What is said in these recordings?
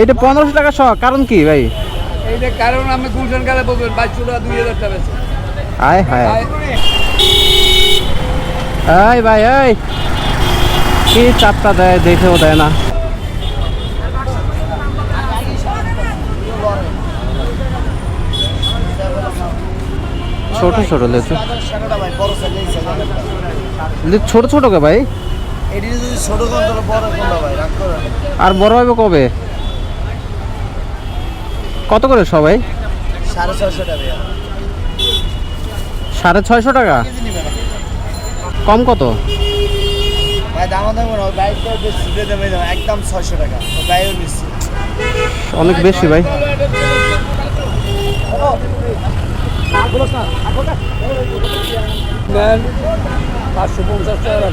এইটা পনেরোশো টাকা শখ কারণ কি ভাই? এইটা কারণ আমি গুলশান কালে বলবেন দুই হাজার টাকা আয় হায়। এই ভাই কি চাপটা দেয় দেখেও দেয় না। ছোট ছোট লেচু। ছোট ছোট কে এটি ভাই আর বড় হবে কবে? কত করে সবাই? সাড়ে ছয়শো টাকা সাড়ে ছয়শো টাকা? কম কত? একদম ছয়শো টাকা। অনেক বেশি ভাই। নেন পাঁচশো পঞ্চাশ টাকা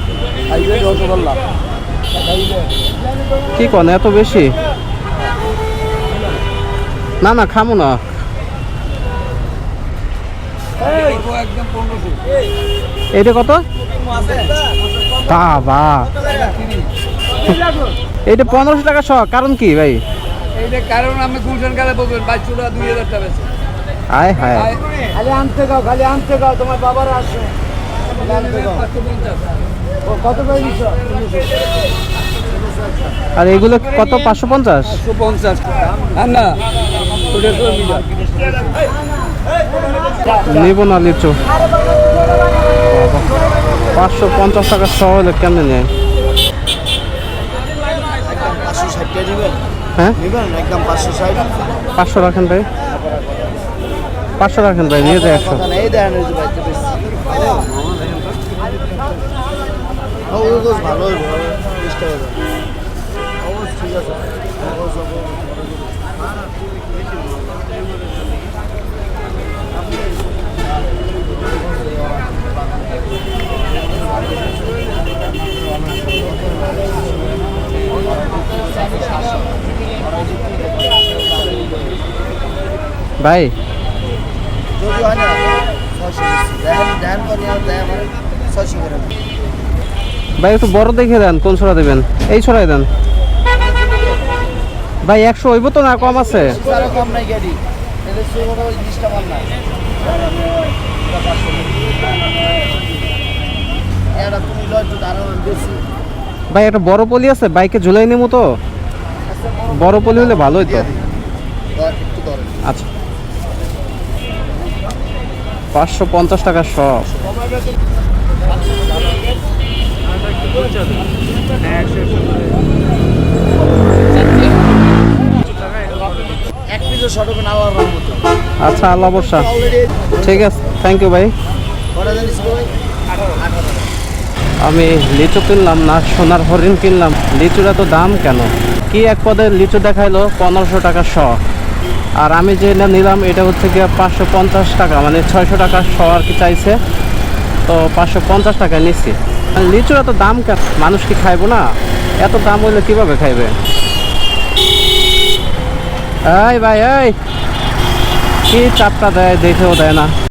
কি কন এত বেশি? না না খামো না। এটা কত? বাবা। এটা পনেরোশো টাকা শখ কারণ কি ভাই? এইটা কারণ আমি গুলশান কালে বলবেন বাইশশোটা দুই হাজার টাকা বেশি আয় হায়। খালি আনতে গাও খালি আনতে গাও তোমার বাবার কত আর এগুলো কত? পাঁচশো পঞ্চাশ? পঞ্চাশ। না। নিব না লিচু পাঁচশো পঞ্চাশ টাকা শহ হলে কেমনে নেয় হ্যাঁ পাঁচশো রাখেন ভাই পাঁচশো রাখেন ভাই নিয়ে যায় একশো ভালো ঠিক আছে অবশ্য, অবশ্য। ভাই যদি হয় না ছয়শো দেখেন দেখেন পানি আর দেখেন মানে ছয়শো করে ভাই, একটু বড় দেখে দেন, কোন ছড়া দেবেন? এই ছড়াই দেন। ভাই, একশো হইব তো না কম আছে? ভাই, একটা বড় পলি আছে, বাইকে ঝুলাই নেব তো। বড় পলি হলে ভালোই তো আচ্ছা। পাঁচশো পঞ্চাশ টাকা সব। আচ্ছা আল্লাহ বর্ষা ঠিক আছে থ্যাংক ইউ ভাই। আমি লিচু কিনলাম না সোনার হরিণ কিনলাম। লিচুটা তো দাম কেন? কি এক পদে লিচু দেখাইলো পনেরোশো টাকা শ। আর আমি যেটা নিলাম, এটা হচ্ছে গিয়ে পাঁচশো পঞ্চাশ টাকা মানে ছয়শো টাকা শ আর কি চাইছে। তো পাঁচশো পঞ্চাশ টাকা নিচ্ছি আর লিচুর এত দাম কেন? মানুষ কি খাইবো না? এত দাম হইলে কীভাবে খাইবে? এই ভাই, এই! কি চাপটা দেয়, দেখেও দেয় না।